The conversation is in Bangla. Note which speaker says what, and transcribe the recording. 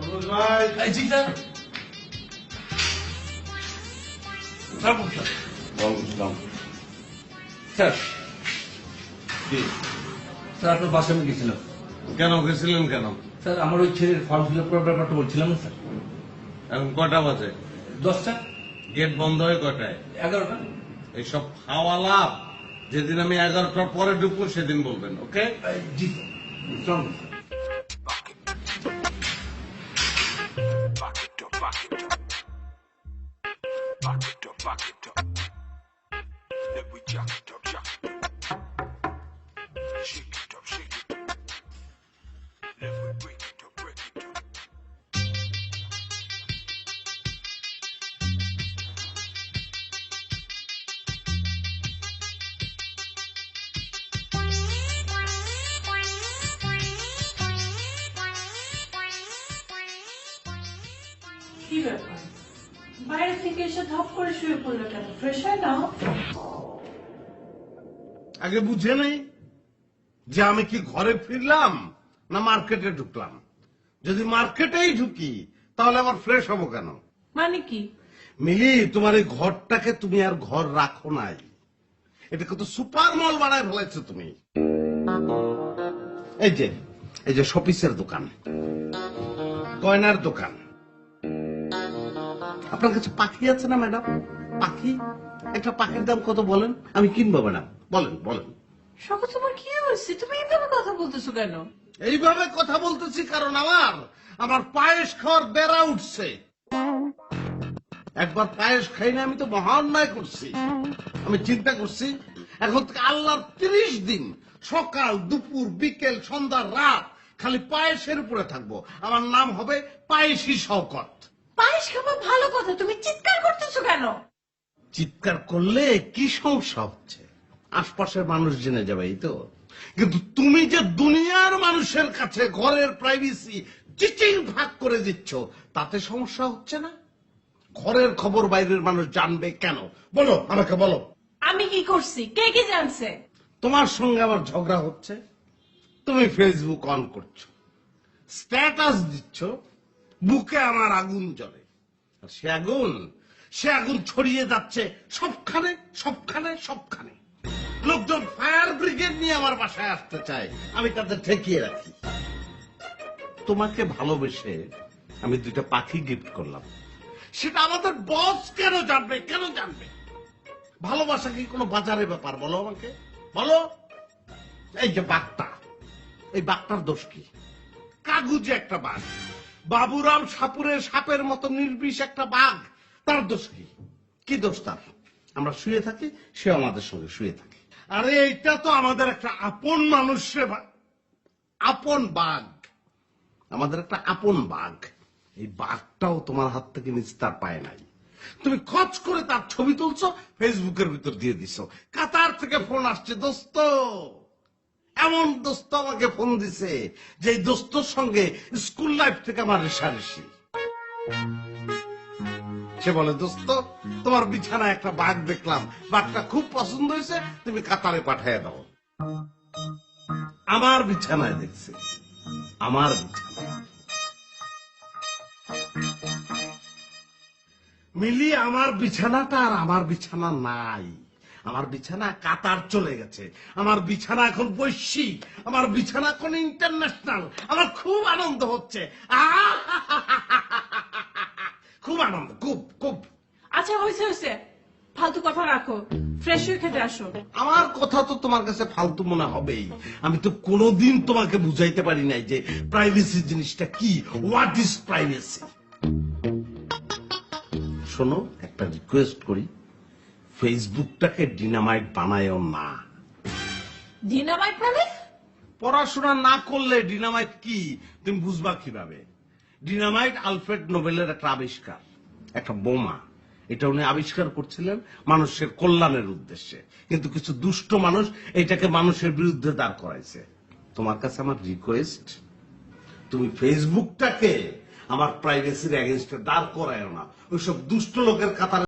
Speaker 1: স্যার স্যার বলুন, স্যার।
Speaker 2: ওয়ালাইকুম
Speaker 1: স্যার স্যার আপনার বাসায় আমি গেছিলাম
Speaker 2: কেন গেছিলেন কেন
Speaker 1: স্যার আমার ওই ছেলের ফর্ম ফিল আপ করার ব্যাপারটা বলছিলাম না স্যার
Speaker 2: এখন কটা বাজে
Speaker 1: দশটা
Speaker 2: গেট বন্ধ হয় কটায়
Speaker 1: এগারোটা
Speaker 2: এইসব খাওয়া লাভ যেদিন আমি এগারোটার পরে ঢুকবো সেদিন বলবেন okay
Speaker 1: G sir
Speaker 3: Back it up, back it up. Back it up, back it up. Let we jack it up, jack it up.
Speaker 4: কি ব্যাপার? বাইরে থেকে এসে ধপ করে শুয়ে পড়ল কেন? ফ্রেশ হয় নাও
Speaker 2: আগে বুঝে নেই যে আমি কি ঘরে ফিরলাম না মার্কেটে ঢুকলাম। যদি মার্কেটেই ঢুকি তাহলে আবার ফ্রেশ হব কেন?
Speaker 4: মানে কি?
Speaker 2: মিলি তোমার এই ঘরটাকে তুমি আর ঘর রাখো নাই। এটাকে তো সুপার মল বানায় ফেলেছো তুমি। এই যে এই যে শপিসের দোকান। গয়নার দোকান। আপনার কাছে পাখি আছে না ম্যাডাম? পাখি? একটা পাখির দাম কত বলেন? আমি কিনবো ম্যাডাম। বলেন বলেন।
Speaker 4: সকাল তোমার কি হয়েছে? তুমি এইভাবে কথা বলতেছো কেন?
Speaker 2: এইভাবে কথা বলতেছি কারণ আমার আমার পায়েস খাওয়ার বেড়া উঠছে। একবার পায়েস খাই না আমি তো মহা অন্যায় করছি। আমি চিন্তা করছি এখন থেকে আল্লাহর তিরিশ দিন সকাল দুপুর বিকেল সন্ধ্যা রাত খালি পায়েসের উপরে থাকব। আমার নাম হবে পায়েসি শওকত।
Speaker 4: ভালো কথা তুমি চিৎকার করতেছো কেন?
Speaker 2: চিৎকার করলে কি সমস্যা হচ্ছে আশপাশের মানুষ জেনে যাবে এই তো। কিন্তু তুমি যে দুনিয়ার মানুষের কাছে ঘরের প্রাইভেসি চিচিং ভাগ করে দিচ্ছ তাতে সমস্যা হচ্ছে না? ঘরের খবর বাইরের মানুষ জানবে কেন? বলো আমাকে বলো।
Speaker 4: আমি কি করছি? কে কি জানছে?
Speaker 2: তোমার সঙ্গে আমার ঝগড়া হচ্ছে? তুমি ফেসবুক অন করছ। স্ট্যাটাস দিচ্ছ। বুকে আমার আগুন জ্বলে। সে আগুন সে আগুন ছড়িয়ে যাচ্ছে সবখানে সবখানে সবখানে। লোকজন ফায়ার ব্রিগেড নিয়ে আমার বাসায় আসতে চায়, আমি তাদের ঠেকিয়ে রাখি। তোমাকে ভালোবেসে আমি দুইটা পাখি গিফট করলাম। সেটা আমাদের বস কেন জানবে? কেন জানবে? ভালোবাসা কি কোনো বাজারের ব্যাপার? বলো আমাকে। বলো। এই যে বাঘটা। এই বাঘটার দোষ কি? কাগুজে একটা বাঘ। বাবুরাম সাপুরের সাপের মতো নির্বিষ একটা বাঘ। তার দোষ কি? কি দোষ তার? আমরা শুয়ে থাকি সে আমাদের সঙ্গে শুয়ে থাকে। আরে, এইটা তো আমাদের একটা আপন মানুষের বা- আপন বাঘ। আমাদের একটা আপন বাঘ। এই বাঘটাও তোমার হাত থেকে নিস্তার পায় নাই। তুমি খচ করে তার ছবি তুলছো, ফেসবুকের ভিতর দিয়ে দিছো। কাতার থেকে ফোন আসছে, দোস্ত। এমন দোস্ত আমাকে ফোন দিছে যে দোস্তর সঙ্গে স্কুল লাইফ থেকে আমার রেশারেশি। সে বলে, দোস্ত, তোমার বিছানায় একটা বাঘ দেখলাম। বাঘটা খুব পছন্দ হয়েছে, তুমি কাতারে পাঠিয়ে দাও। আমার বিছানায় দেখছে, আমার বিছানায়। মিলি, আমার বিছানাটা আর আমার বিছানা নাই। আমার বিছানা কাতার চলে গেছে। আমার বিছানা এখন বৈশ্বিক। আমার বিছানা এখন ইন্টারন্যাশনাল আমার খুব আনন্দ হচ্ছে। খুব আনন্দ খুব খুব।
Speaker 4: আচ্ছা হয়েছে হয়েছে ফালতু কথা রাখো। ফ্রেশ হয়ে খেতে আসো।
Speaker 2: আমার কথা তো তোমার কাছে ফালতু মনে হবেই। আমি তো কোনোদিন তোমাকে বুঝাইতে পারি নাই যে প্রাইভেসি জিনিসটা কি। হোয়াট ইজ প্রাইভেসি শোনো একটা রিকোয়েস্ট করি। ফেসবুকটাকে ডিনামাইট বানায়ও না
Speaker 4: ডিনামাইট মানে?
Speaker 2: পড়াশোনা না করলে ডিনামাইট কি? তুমি বুঝবা কীভাবে? ডিনামাইট আলফ্রেড নোবেলের একটা আবিষ্কার একটা বোমা। এটা উনি আবিষ্কার করছিলেন মানুষের কল্যাণের উদ্দেশ্যে। কিন্তু কিছু দুষ্ট মানুষ এটাকে মানুষের বিরুদ্ধে দাঁড় করাইছে। তোমার কাছে আমার রিকোয়েস্ট তুমি ফেসবুকটাকে আমার প্রাইভেসির এগেনস্টে দাঁড় করায় না। ওইসব দুষ্ট লোকের কাতারে